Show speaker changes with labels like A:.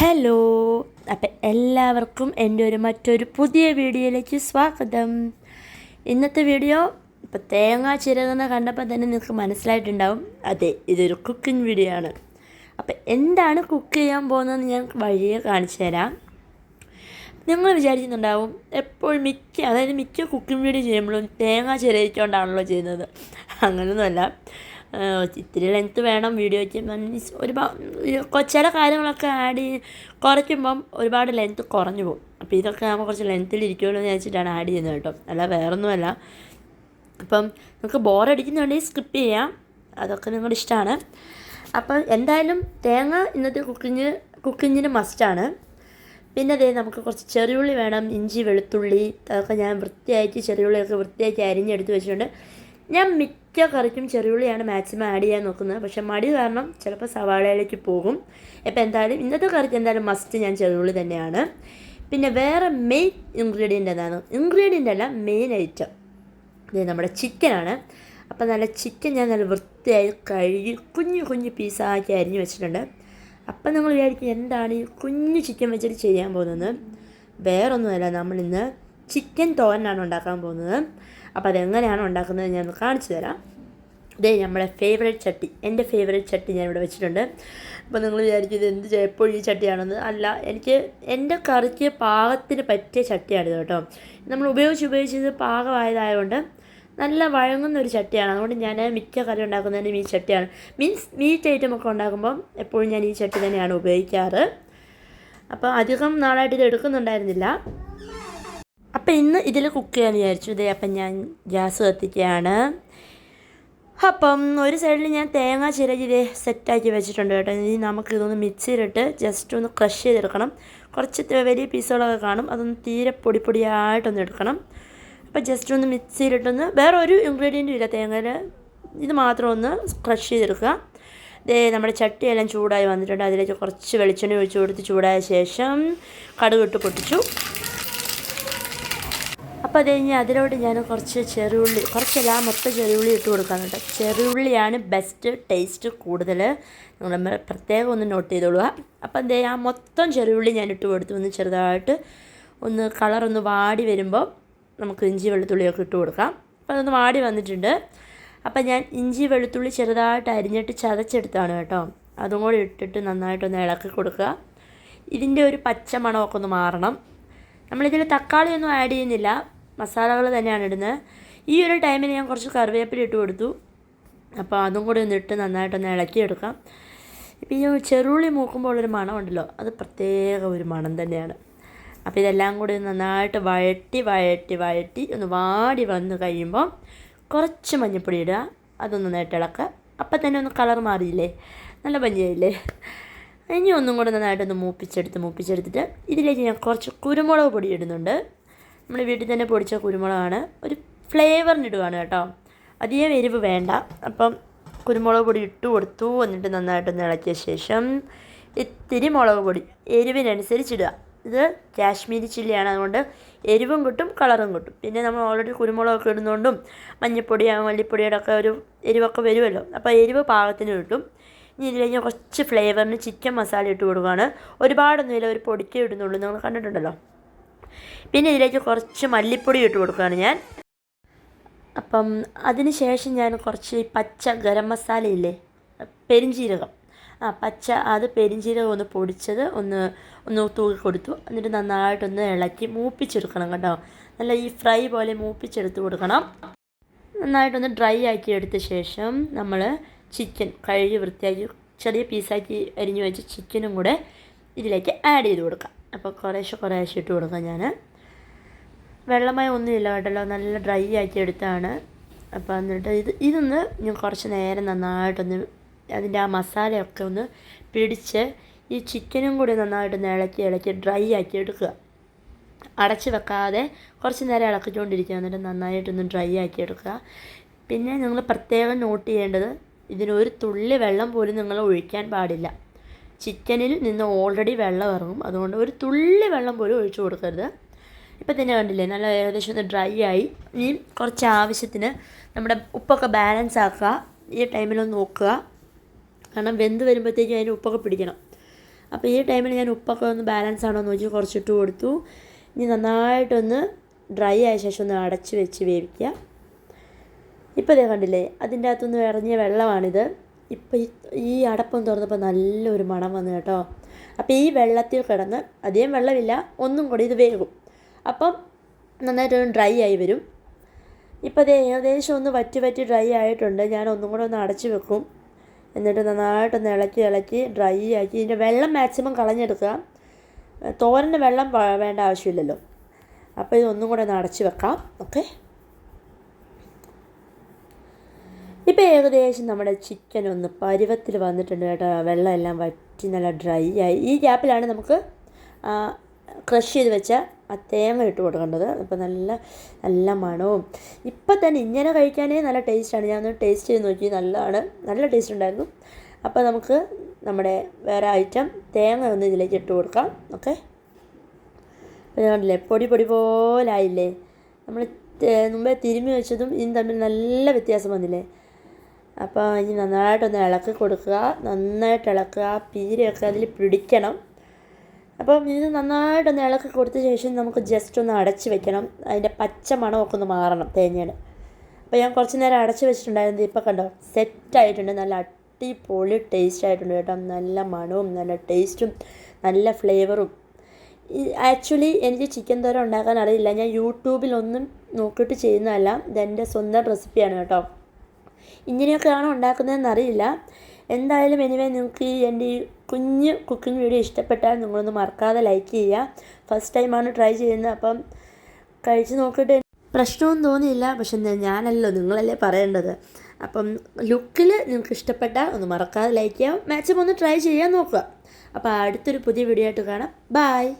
A: Hello അപ്പം എല്ലാവർക്കും എന്റെ ഒരു മറ്റൊരു പുതിയ വീഡിയോയിലേക്ക് സ്വാഗതം. ഇന്നത്തെ വീഡിയോ ഇപ്പോൾ തേങ്ങ ചിരകുന്ന കണ്ടപ്പോൾ തന്നെ നിങ്ങൾക്ക് മനസ്സിലായിട്ടുണ്ടാവും. അതെ ഇതൊരു കുക്കിംഗ് വീഡിയോ ആണ്. അപ്പം എന്താണ് കുക്ക് ചെയ്യാൻ പോകുന്നതെന്ന് ഞാൻ വഴിയെ കാണിച്ചു തരാം. നിങ്ങൾ വിചാരിക്കുന്നുണ്ടാവും എപ്പോഴും മിക്ക അതായത് മിക്ക കുക്കിംഗ് വീഡിയോ ചെയ്യുമ്പോഴും തേങ്ങ ചിരയിച്ചുകൊണ്ടാണല്ലോ ചെയ്യുന്നത്. അങ്ങനെയൊന്നുമല്ല ഇത്തിരി ലെങ്ത്ത് വേണം വീഡിയോയ്ക്ക് മീൻസ് ഒരുപാട് ചില കാര്യങ്ങളൊക്കെ ആഡ് ചെയ്ത് കുറയ്ക്കുമ്പം ഒരുപാട് ലെങ്ത്ത് കുറഞ്ഞു പോകും. അപ്പോൾ ഇതൊക്കെ ആകുമ്പോൾ കുറച്ച് ലെങ്ത്തിൽ ഇരിക്കുമല്ലോ എന്ന് വെച്ചിട്ടാണ് ആഡ് ചെയ്യുന്നത് കേട്ടോ. അല്ല വേറൊന്നുമല്ല. അപ്പം നിങ്ങൾക്ക് ബോറടിക്കുന്നുണ്ടെങ്കിൽ സ്കിപ്പ് ചെയ്യാം. അതൊക്കെ നിങ്ങളുടെ ഇഷ്ടമാണ് അപ്പം എന്തായാലും തേങ്ങ ഇന്നത്തെ കുക്കിങ് കുക്കിങ്ങിന് മസ്റ്റാണ് പിന്നെ അതേ നമുക്ക് കുറച്ച് ചെറിയുള്ളി വേണം. ഇഞ്ചി വെളുത്തുള്ളി അതൊക്കെ ഞാൻ വൃത്തിയായിട്ട് ചെറിയുള്ളിയൊക്കെ വൃത്തിയാക്കി അരിഞ്ഞെടുത്ത് വെച്ചിട്ടുണ്ട്. ഞാൻ മിക്ക കറിക്കും ചെറിയുള്ളിയാണ് മാക്സിമം ആഡ് ചെയ്യാൻ നോക്കുന്നത്. പക്ഷെ മടി കാരണം ചിലപ്പോൾ സവാളയിലേക്ക് പോകും. ഇപ്പം എന്തായാലും ഇന്നത്തെ കറിക്ക് എന്തായാലും മസ്റ്റ് ഞാൻ ചെറിയുള്ളി തന്നെയാണ്. പിന്നെ വേറെ മെയിൻ ഇൻഗ്രീഡിയന്റ് എന്താണ് ഇൻഗ്രീഡിയന്റ് അല്ല മെയിൻ ഐറ്റം ഇത് നമ്മുടെ ചിക്കനാണ് അപ്പോൾ നല്ല ചിക്കൻ ഞാൻ നല്ല വൃത്തിയായി കഴുകി കുഞ്ഞു കുഞ്ഞു പീസാക്കി അരിഞ്ഞ് വെച്ചിട്ടുണ്ട്. അപ്പം നിങ്ങൾ വിചാരിക്കും എന്താണ് ഈ കുഞ്ഞു ചിക്കൻ വെച്ചിട്ട് ചെയ്യാൻ പോകുന്നത്? വേറൊന്നുമല്ല നമ്മളിന്ന് ചിക്കൻ തോരനാണ് ഉണ്ടാക്കാൻ പോകുന്നത്. അപ്പോൾ അതെങ്ങനെയാണ് ഉണ്ടാക്കുന്നത് ഞാൻ കാണിച്ചു തരാം. ഇതേ നമ്മുടെ ഫേവറേറ്റ് ചട്ടി. എന്റെ ഫേവറേറ്റ് ചട്ടി ഞാൻ ഇവിടെ വെച്ചിട്ടുണ്ട്. അപ്പോൾ നിങ്ങൾ വിചാരിക്കും ഇത് എന്ത് എപ്പോഴും ഈ ചട്ടിയാണെന്ന്. അല്ല എനിക്ക് എന്റെ കറിക്ക് പാകത്തിന് പറ്റിയ ചട്ടിയാണിത് കേട്ടോ. നമ്മൾ ഉപയോഗിച്ച് ഉപയോഗിച്ച് ഇത് പാകമായതായതുകൊണ്ട് നല്ല വഴങ്ങുന്ന ഒരു ചട്ടിയാണ്. അതുകൊണ്ട് ഞാൻ മിക്ക കറി ഉണ്ടാക്കുന്നതിനും ഈ ചട്ടിയാണ്. മീൻസ് മീറ്റ് ഐറ്റം ഒക്കെ ഉണ്ടാക്കുമ്പം എപ്പോഴും ഞാൻ ഈ ചട്ടി തന്നെയാണ് ഉപയോഗിക്കാറ്. അപ്പോൾ അധികം നാളായിട്ട് ഇത് എടുക്കുന്നുണ്ടായിരുന്നില്ല. അപ്പം ഇന്ന് ഇതിൽ കുക്ക് ചെയ്യാൻ വിചാരിച്ചു. ഇതേ അപ്പം ഞാൻ ഗ്യാസ് കത്തിക്കുകയാണ്. അപ്പം ഒരു സൈഡിൽ ഞാൻ തേങ്ങ ചിരകി ഇതേ സെറ്റാക്കി വെച്ചിട്ടുണ്ട് കേട്ടോ. ഇനി നമുക്ക് ഇതൊന്ന് മിക്സിയിലിട്ട് ജസ്റ്റ് ഒന്ന് ക്രഷ് ചെയ്തെടുക്കണം. കുറച്ച് വലിയ പീസുകളൊക്കെ കാണും. അതൊന്ന് തീരെ പൊടി പൊടിയായിട്ടൊന്ന് എടുക്കണം. അപ്പോൾ ജസ്റ്റ് ഒന്ന് മിക്സിയിലിട്ടൊന്ന് വേറെ ഒരു ഇൻഗ്രീഡിയന്റും ഇല്ല. തേങ്ങയിൽ ഇത് മാത്രം ഒന്ന് ക്രഷ് ചെയ്തെടുക്കുക. ദേ നമ്മുടെ ചട്ടിയെല്ലാം ചൂടായി വന്നിട്ടുണ്ട്. അതിലേക്ക് കുറച്ച് വെളിച്ചെണ്ണ ഒഴിച്ച് കൊടുത്ത് ചൂടായ ശേഷം കടുകിട്ട് പൊട്ടിച്ചു. അപ്പോൾ അത് കഴിഞ്ഞ് അതിലോട്ട് ഞാൻ കുറച്ച് ചെറുള്ളി കുറച്ചല്ല മൊത്തം ചെറുള്ളി ഇട്ട് കൊടുക്കാൻ കേട്ടോ. ചെറുള്ളിയാണ് ബെസ്റ്റ് ടേസ്റ്റ് കൂടുതൽ നമ്മൾ പ്രത്യേകം ഒന്ന് നോട്ട് ചെയ്തോളുക. അപ്പോൾ എന്തേ ആ മൊത്തം ചെറുള്ളി ഞാൻ ഇട്ട് കൊടുത്തു. ഒന്ന് ചെറുതായിട്ട് ഒന്ന് കളറൊന്ന് വാടി വരുമ്പോൾ നമുക്ക് ഇഞ്ചി വെളുത്തുള്ളിയൊക്കെ ഇട്ട് കൊടുക്കാം. അപ്പോൾ അതൊന്ന് വാടി വന്നിട്ടുണ്ട്. അപ്പം ഞാൻ ഇഞ്ചി വെളുത്തുള്ളി ചെറുതായിട്ട് അരിഞ്ഞിട്ട് ചതച്ചെടുത്താണ് കേട്ടോ. അതും കൂടി ഇട്ടിട്ട് നന്നായിട്ടൊന്ന് ഇളക്കി കൊടുക്കുക. ഇതിന്റെ ഒരു പച്ച മണമൊക്കെ ഒന്ന് മാറണം. നമ്മളിതിൽ തക്കാളിയൊന്നും ആഡ് ചെയ്യുന്നില്ല. മസാലകൾ തന്നെയാണ് ഇടുന്നത്. ഈ ഒരു ടൈമിൽ ഞാൻ കുറച്ച് കറിവേപ്പില ഇട്ട് കൊടുത്തു. അപ്പോൾ അതും കൂടി ഒന്ന് ഇട്ട് നന്നായിട്ടൊന്ന് ഇളക്കിയെടുക്കാം. ഇപ്പം ഈ ചെറുള്ളി മൂക്കുമ്പോൾ ഒരു മണമുണ്ടല്ലോ അത് പ്രത്യേക ഒരു മണം തന്നെയാണ്. അപ്പോൾ ഇതെല്ലാം കൂടി നന്നായിട്ട് വഴറ്റി വഴറ്റി വഴറ്റി ഒന്ന് വാടി വന്ന് കഴിയുമ്പോൾ കുറച്ച് മഞ്ഞൾപ്പൊടി ഇടുക. അതൊന്ന് നന്നായിട്ട് ഇളക്കുക. അപ്പം തന്നെ ഒന്ന് കളർ മാറിയില്ലേ? നല്ല ഭംഗിയായില്ലേ? ഇനി ഒന്നും കൂടെ നന്നായിട്ടൊന്ന് മൂപ്പിച്ചെടുത്ത് മൂപ്പിച്ചെടുത്തിട്ട് ഇതിലേക്ക് ഞാൻ കുറച്ച് കുരുമുളക് പൊടി ഇടുന്നുണ്ട്. നമ്മൾ വീട്ടിൽ തന്നെ പൊടിച്ച കുരുമുളകാണ്. ഒരു ഫ്ലേവറിന് ഇടുകയാണ് കേട്ടോ. അധികം എരിവ് വേണ്ട. അപ്പം കുരുമുളക് പൊടി ഇട്ട് കൊടുത്തു. എന്നിട്ട് നന്നായിട്ടൊന്ന് ഇളക്കിയ ശേഷം ഇത്തിരി മുളക് പൊടി എരിവിനനുസരിച്ചിടുക ഇത് കാശ്മീരി ചില്ലിയാണ്. അതുകൊണ്ട് എരിവും കിട്ടും കളറും കിട്ടും. പിന്നെ നമ്മൾ ഓൾറെഡി കുരുമുളകൊക്കെ ഇടുന്നതുകൊണ്ടും മഞ്ഞൾപ്പൊടി മല്ലിപ്പൊടിയുടെ ഒക്കെ ഒരു എരിവൊക്കെ വരുമല്ലോ. അപ്പോൾ എരിവ് പാകത്തിന് കിട്ടും. ഇനി ഇതിലേക്ക് കുറച്ച് ഫ്ലേവറിന് ചിക്കൻ മസാല ഇട്ട് കൊടുക്കുകയാണ്. ഒരുപാടൊന്നുമില്ല. ഒരു പൊടിക്കേ ഇടുന്നുള്ളൂ. നിങ്ങൾ കണ്ടിട്ടുണ്ടല്ലോ. പിന്നെ ഇതിലേക്ക് കുറച്ച് മല്ലിപ്പൊടി ഇട്ട് കൊടുക്കുകയാണ് ഞാൻ. അപ്പം അതിന് ശേഷം ഞാൻ കുറച്ച് പച്ച ഗരം മസാല ഇല്ലേ പെരിഞ്ജീരകം ആ പച്ച അത് പെരിഞ്ജീരകം ഒന്ന് പൊടിച്ചത് ഒന്ന് ഒന്ന് തൂക്കി കൊടുത്തു. എന്നിട്ട് നന്നായിട്ടൊന്ന് ഇളക്കി മൂപ്പിച്ചെടുക്കണം കേട്ടോ. നല്ല ഈ ഫ്രൈ പോലെ മൂപ്പിച്ചെടുത്ത് കൊടുക്കണം. നന്നായിട്ടൊന്ന് ഡ്രൈ ആക്കി എടുത്ത ശേഷം നമ്മൾ ചിക്കൻ കഴുകി വൃത്തിയാക്കി ചെറിയ പീസാക്കി അരിഞ്ഞു വെച്ച ചിക്കനും കൂടെ ഇതിലേക്ക് ആഡ് ചെയ്ത് കൊടുക്കാം. അപ്പോൾ കുറേശ്ശെ കുറേശ്ശെ ഇട്ട് കൊടുക്കാം ഞാൻ. വെള്ളമായി ഒന്നുമില്ല കേട്ടല്ലോ നല്ല ഡ്രൈ ആക്കി എടുത്താണ്. അപ്പോൾ എന്നിട്ട് ഇത് ഇതൊന്ന് ഞാൻ കുറച്ച് നേരം നന്നായിട്ടൊന്ന് അതിന്റെ ആ മസാലയൊക്കെ ഒന്ന് പിടിച്ച് ഈ ചിക്കനും കൂടി നന്നായിട്ടൊന്ന് ഇളക്കി ഇളക്കി ഡ്രൈ ആക്കി എടുക്കുക. അടച്ച് വെക്കാതെ കുറച്ച് നേരം ഇളക്കിക്കൊണ്ടിരിക്കുക. എന്നിട്ട് നന്നായിട്ടൊന്ന് ഡ്രൈ ആക്കി എടുക്കുക. പിന്നെ നിങ്ങൾ പ്രത്യേകം നോട്ട് ചെയ്യേണ്ടത് ഇതിനൊരു തുള്ളി വെള്ളം പോലും നിങ്ങൾ ഒഴിക്കാൻ പാടില്ല. ചിക്കനിൽ നിന്ന് ഓൾറെഡി വെള്ളം ഇറങ്ങും. അതുകൊണ്ട് ഒരു തുള്ളി വെള്ളം പോലും ഒഴിച്ചു കൊടുക്കരുത്. ഇപ്പം തന്നെ കണ്ടില്ലേ നല്ല ഏകദേശം ഒന്ന് ഡ്രൈ ആയി. ഇനി കുറച്ച് ആവശ്യത്തിന് നമ്മുടെ ഉപ്പൊക്കെ ബാലൻസ് ആക്കുക. ഈ ടൈമിലൊന്ന് നോക്കുക. കാരണം വെന്ത് വരുമ്പോഴത്തേക്കും അതിന് ഉപ്പൊക്കെ പിടിക്കണം. അപ്പോൾ ഈ ടൈമിൽ ഞാൻ ഉപ്പൊക്കെ ഒന്ന് ബാലൻസ് ആണോ എന്ന് നോക്കി കുറച്ചിട്ട് കൊടുത്തു. ഇനി നന്നായിട്ടൊന്ന് ഡ്രൈ ആയ ശേഷം ഒന്ന് അടച്ച് വെച്ച് വേവിക്കുക. ഇപ്പോൾ ഇതേ കണ്ടില്ലേ അതിന്റെ അകത്തുനിന്ന് ഇറങ്ങിയ വെള്ളമാണിത്. ഇപ്പോൾ ഈ അടപ്പം തുറന്നപ്പോൾ നല്ലൊരു മണം വന്നു കേട്ടോ. അപ്പോൾ ഈ വെള്ളത്തിൽ കിടന്ന് അധികം വെള്ളമില്ല ഒന്നും കൂടി ഇത് വേകും അപ്പം നന്നായിട്ടൊന്ന് ഡ്രൈ ആയി വരും. ഇപ്പോൾ അത് ഏകദേശം ഒന്ന് വറ്റി വറ്റി ഡ്രൈ ആയിട്ടുണ്ട്. ഞാൻ ഒന്നും കൂടെ ഒന്ന് അടച്ചു വെക്കും. എന്നിട്ട് നന്നായിട്ടൊന്ന് ഇളക്കി ഇളക്കി ഡ്രൈ ആക്കി ഇതിന്റെ വെള്ളം മാക്സിമം കളഞ്ഞെടുക്കുക. തോരന്റെ വെള്ളം വേണ്ട ആവശ്യമില്ലല്ലോ. അപ്പോൾ ഇത് ഒന്നും കൂടെ ഒന്ന് അടച്ച് വെക്കാം. ഓക്കെ. ഇപ്പോൾ ഏകദേശം നമ്മുടെ ചിക്കൻ ഒന്ന് പരുവത്തിൽ വന്നിട്ടുണ്ട് കേട്ടോ. വെള്ളമെല്ലാം വറ്റി നല്ല ഡ്രൈ ആയി. ഈ ഗ്യാപ്പിലാണ് നമുക്ക് ക്രഷ് ചെയ്ത് വെച്ച ആ തേങ്ങ ഇട്ട് കൊടുക്കേണ്ടത്. അപ്പോൾ നല്ല നല്ല മണവും. ഇപ്പം തന്നെ ഇങ്ങനെ കഴിക്കാനേ നല്ല ടേസ്റ്റാണ് ഞാൻ ഒന്ന് ടേസ്റ്റ് ചെയ്ത് നോക്കി. നല്ലതാണ്. നല്ല ടേസ്റ്റ് ഉണ്ടായിരുന്നു. അപ്പോൾ നമുക്ക് നമ്മുടെ വേറെ ഐറ്റം തേങ്ങ ഒന്ന് ഇതിലേക്ക് ഇട്ട് കൊടുക്കാം. ഓക്കെ? അപ്പോൾ കണ്ടില്ലേ പൊടി പൊടി പോലായില്ലേ? നമ്മൾ മുമ്പേ തിരുമ്മി വെച്ചതും ഇതും തമ്മിൽ നല്ല വ്യത്യാസം വന്നില്ലേ? അപ്പോൾ ഇനി നന്നായിട്ടൊന്ന് ഇളക്കി കൊടുക്കുക. നന്നായിട്ട് ഇളക്കുക. പീരയൊക്കെ അതിൽ പിടിക്കണം. അപ്പം ഇത് നന്നായിട്ടൊന്ന് ഇളക്കി കൊടുത്ത ശേഷം നമുക്ക് ജസ്റ്റ് ഒന്ന് അടച്ച് വെക്കണം. അതിന്റെ പച്ച മണമൊക്കെ ഒന്ന് മാറണം തേങ്ങയുടെ അപ്പോൾ ഞാൻ കുറച്ച് നേരം അടച്ച് വെച്ചിട്ടുണ്ടായിരുന്നു. ഇപ്പോൾ കണ്ടോ? സെറ്റായിട്ടുണ്ട് നല്ല അടിപൊളി ടേസ്റ്റ് ആയിട്ടുണ്ട് കേട്ടോ. നല്ല മണവും നല്ല ടേസ്റ്റും നല്ല ഫ്ലേവറും ആക്ച്വലി എനിക്ക് ചിക്കൻ തോര ഉണ്ടാക്കാൻ അറിയില്ല. ഞാൻ യൂട്യൂബിലൊന്നും നോക്കിയിട്ട് ചെയ്യുന്നതല്ല. ഇതെന്റെ സ്വന്തം റെസിപ്പിയാണ് കേട്ടോ. ഇങ്ങനെയൊക്കെയാണോ ഉണ്ടാക്കുന്നതെന്ന് അറിയില്ല. എന്തായാലും എനിവേ നിങ്ങൾക്ക് എന്റെ ഈ കുഞ്ഞ് കുക്കിംഗ് വീഡിയോ ഇഷ്ടപ്പെട്ടാൽ നിങ്ങളൊന്ന് മറക്കാതെ ലൈക്ക് ചെയ്യുക. ഫസ്റ്റ് ടൈമാണ് ട്രൈ ചെയ്യുന്നത്. അപ്പം കഴിച്ച് നോക്കിയിട്ട് പ്രശ്നമൊന്നും തോന്നിയില്ല. പക്ഷെ ഞാനല്ലോ നിങ്ങളല്ലേ പറയേണ്ടത്. അപ്പം ലുക്കിൽ നിങ്ങൾക്ക് ഇഷ്ടപ്പെട്ടാൽ ഒന്ന് മറക്കാതെ ലൈക്ക് ചെയ്യാം മാക്സിമം ഒന്ന് ട്രൈ ചെയ്യാൻ നോക്കുക. അപ്പോൾ അടുത്തൊരു പുതിയ വീഡിയോ ആയിട്ട് കാണാം. ബായ്